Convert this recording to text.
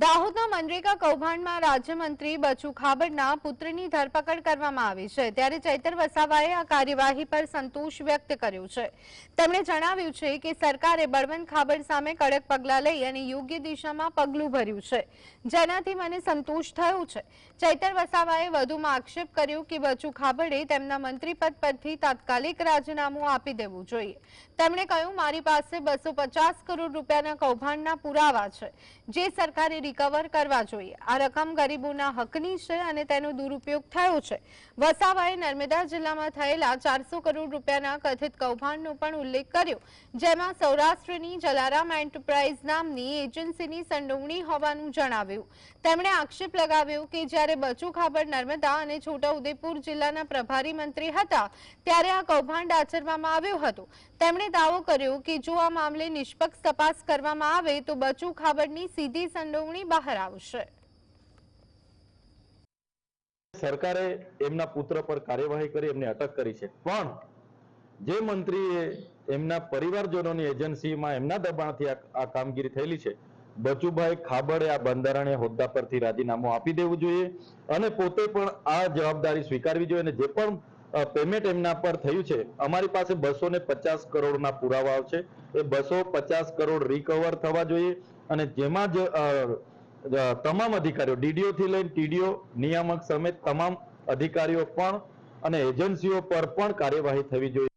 દાહોદના મનરેગા કૌભાંડમાં રાજ્યમંત્રી બચુ ખાબડના પુત્રની ધરપકડ કરવામાં આવી છે. ત્યારે ચૈતર વસાવાએ આ કાર્યવાહી પર સંતોષ વ્યક્ત કર્યો છે. તેમણે જણાવ્યું છે કે સરકારે બળવંત ખાબડ સામે કડક પગલાં લઈ અને યોગ્ય દિશામાં પગલું ભર્યું છે. જેનાથી મને સંતોષ થયો છે. ચૈતર વસાવાએ વધુમાં આક્ષેપ કર્યો કે બચુ ખાબડે તેમના મંત્રીપદ પરથી તાત્કાલિક રાજીનામું આપી દેવું જોઈએ. તેમણે કહ્યું, મારી પાસે બસો કરોડ રૂપિયાના કૌભાંડના પુરાવા છે. જે સરકારે રિકવર કરવા જોઈએ. આ રકમ ગરીબોના હકની છે અને તેનો દુરુપયોગ થયો છે. વસાવાએ નર્મદા જિલ્લામાં થયેલા ચારસો કરોડ રૂપિયાના કથિત કૌભાંડનો પણ ઉલ્લેખ કર્યો. જેમાં સૌરાષ્ટ્રની જલારામ એન્ટરપ્રાઇઝ નામની એજન્સીની સંડોવણી હોવાનું જણાવ્યું. તેમણે આક્ષેપ લગાવ્યો કે જ્યારે બચુ ખાબડ નર્મદા અને છોટાઉદેપુર જિલ્લાના પ્રભારી મંત્રી હતા, ત્યારે આ કૌભાંડ આચરવામાં આવ્યો હતો. તેમણે દાવો કર્યો કે જો આ મામલે નિષ્પક્ષ તપાસ કરવામાં આવે તો બચુ ખાબડની સીધી સંડોવણી બહાર આવશે. સરકારે એમના પુત્ર પર કાર્યવાહી કરી, એમને અટક કરી છે. પણ જે મંત્રીએ એમના પરિવારજનોની એજન્સીમાં એમના દબાણથી આ કામગીરી થયેલી છે, બચુભાઈ ખાબડે આ બંધારણીય હોદ્દા પરથી રાજીનામું આપી દેવું જોઈએ અને પોતે પણ આ જવાબદારી સ્વીકારવી જોઈએ અને જે પણ પેમેન્ટ એમના પર થયું છે. અમારી પાસે બસો ને પચાસ કરોડના પુરાવાઓ છે એ બસો પચાસ કરોડ રિકવર થવા જોઈએ અને જેમાં જ તમામ અધિકારીઓ ડીડીઓ થી લઈને ટીડીઓ નિયામક સમેત તમામ અધિકારીઓ પણ અને એજન્સીઓ પર પણ કાર્યવાહી થવી જોઈએ.